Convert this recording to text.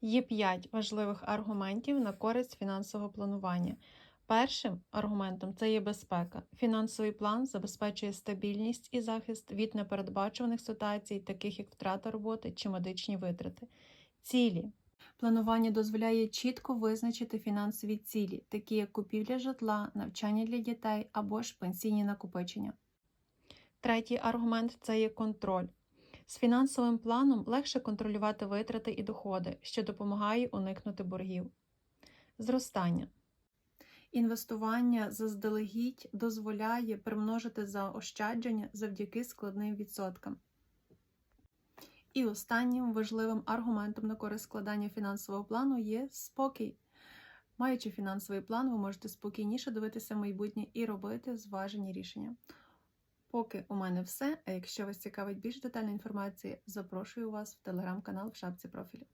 Є 5 важливих аргументів на користь фінансового планування. Першим аргументом це є безпека. Фінансовий план забезпечує стабільність і захист від непередбачуваних ситуацій, таких як втрата роботи чи медичні витрати. Цілі. Планування дозволяє чітко визначити фінансові цілі, такі як купівля житла, навчання для дітей або ж пенсійні накопичення. Третій аргумент це є контроль. З фінансовим планом легше контролювати витрати і доходи, що допомагає уникнути боргів. Зростання. Інвестування заздалегідь дозволяє примножити заощадження завдяки складним відсоткам. І останнім важливим аргументом на користь складання фінансового плану є спокій. Маючи фінансовий план, ви можете спокійніше дивитися в майбутнє і робити зважені рішення. Поки у мене все. А якщо вас цікавить більш детальна інформація, запрошую вас в телеграм-канал в шапці профілю.